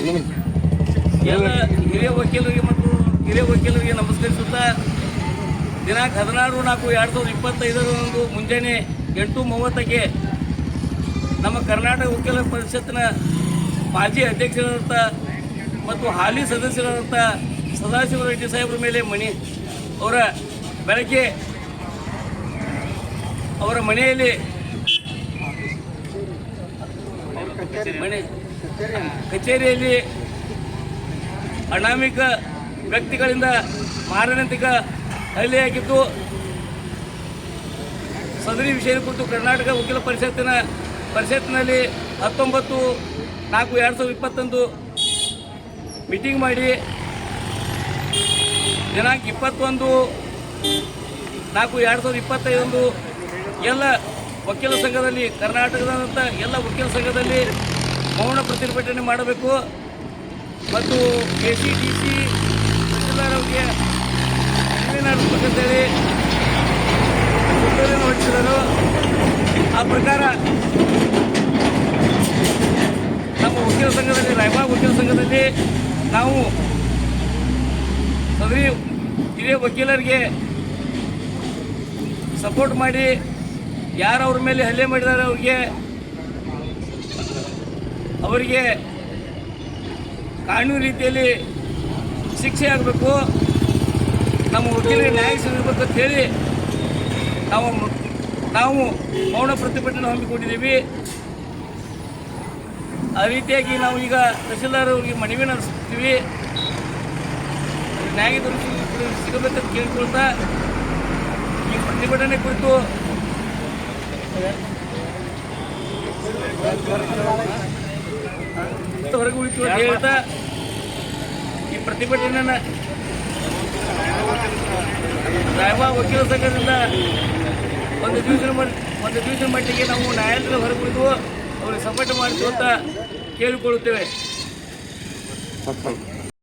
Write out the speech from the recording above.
ಎಲ್ಲ ಹಿರಿಯ ವಕೀಲರಿಗೆ ಮತ್ತು ಹಿರಿಯ ವಕೀಲರಿಗೆ ನಮಸ್ಕರಿಸುತ್ತಾ ದಿನಾಂಕ ಹದಿನಾರು ನಾಲ್ಕು ಎರಡು ಸಾವಿರದ ಇಪ್ಪತ್ತೈದರಂದು ಮುಂಜಾನೆ ಎಂಟು ಮೂವತ್ತಕ್ಕೆ ನಮ್ಮ ಕರ್ನಾಟಕ ವಕೀಲರ ಪರಿಷತ್ತಿನ ಮಾಜಿ ಅಧ್ಯಕ್ಷರಾದಂಥ ಮತ್ತು ಹಾಲಿ ಸದಸ್ಯರಾದಂಥ ಸದಾಶಿವ ರೆಡ್ಡಿ ಸಾಹೇಬ್ರ ಮೇಲೆ ಮಣಿ ಅವರ ಬೆಳಗ್ಗೆ ಅವರ ಮನೆಯಲ್ಲಿ ಮನೆ ಕಚೇರಿಯಲ್ಲಿ ಅನಾಮಿಕ ವ್ಯಕ್ತಿಗಳಿಂದ ಮಾರಣಾಂತಿಕ ಹಲ್ಲೆಯಾಗಿದ್ದು ಸದರಿ ವಿಷಯ ಕುರಿತು ಕರ್ನಾಟಕ ವಕೀಲ ಪರಿಷತ್ತಿನ ಪರಿಷತ್ತಿನಲ್ಲಿ ಹತ್ತೊಂಬತ್ತು ನಾಲ್ಕು ಎರಡು ಸಾವಿರದ ಇಪ್ಪತ್ತೊಂದು ಮೀಟಿಂಗ್ ಮಾಡಿ ದಿನಾಂಕ ಇಪ್ಪತ್ತೊಂದು ನಾಲ್ಕು ಎರಡು ಸಾವಿರದ ಇಪ್ಪತ್ತೈದೊಂದು ಎಲ್ಲ ವಕೀಲ ಸಂಘದಲ್ಲಿ ಕರ್ನಾಟಕದಂಥ ಎಲ್ಲ ವಕೀಲ ಸಂಘದಲ್ಲಿ ಮೌನ ಪ್ರತಿಭಟನೆ ಮಾಡಬೇಕು. ಮತ್ತು ಕೆ ಸಿ ಡಿ ಸಿ ತಹಸೀಲ್ದಾರರಿಗೆ ಮನವಿ ನಡೆಸಬೇಕಂತೇಳಿ ಸುತ್ತೋಲೆಯನ್ನು ಹೊರಡಿಸಿದರು ಆ ಪ್ರಕಾರ ನಮ್ಮ ವಕೀಲ ಸಂಘದಲ್ಲಿ, ರಾಯಬಾಗ್ ವಕೀಲ ಸಂಘದಲ್ಲಿ ನಾವು ಸದರಿ ಹಿರಿಯ ವಕೀಲರಿಗೆ ಸಪೋರ್ಟ್ ಮಾಡಿ, ಯಾರು ಅವ್ರ ಮೇಲೆ ಹಲ್ಲೆ ಮಾಡಿದ್ದಾರೆ ಅವ್ರಿಗೆ ಅವರಿಗೆ ಕಾನೂನು ರೀತಿಯಲ್ಲಿ ಶಿಕ್ಷೆ ಆಗಬೇಕು. ನಮ್ಮ ವಕೀಲರಿಗೆ ನ್ಯಾಯ ಸಿಗಬೇಕು ಅಂತ ಹೇಳಿ ನಾವು ನಾವು ಮೌನ ಪ್ರತಿಭಟನೆ ಹಮ್ಮಿಕೊಂಡಿದ್ದೀವಿ. ಆ ರೀತಿಯಾಗಿ ನಾವು ಈಗ ತಹಸೀಲ್ದಾರ್ ಅವರಿಗೆ ಮನವಿ ನಡೆಸ್ತೀವಿ. ನ್ಯಾಯ ಸಿಗಬೇಕಂತ ಕೇಳ್ಕೊಳ್ತಾ ಈ ಪ್ರತಿಭಟನೆ ಕುರಿತು ಹೊರಗೆ ಉಳಿತು ಅಂತ ಹೇಳ್ತಾ ಈ ಪ್ರತಿಭಟನೆಯನ್ನ ರಾಯಬಾಗ್ ವಕೀಲ ಸಂಘದಿಂದ ಒಂದು ದಿವಸದ ಒಂದು ದಿವಸದ ಮಟ್ಟಿಗೆ ನಾವು ನ್ಯಾಯಾಲಯದ ಹೊರಗೆ ಉಳಿದು ಅವ್ರಿಗೆ ಸಪೋರ್ಟ್ ಮಾಡಿತು ಅಂತ ಕೇಳಿಕೊಳ್ಳುತ್ತೇವೆ.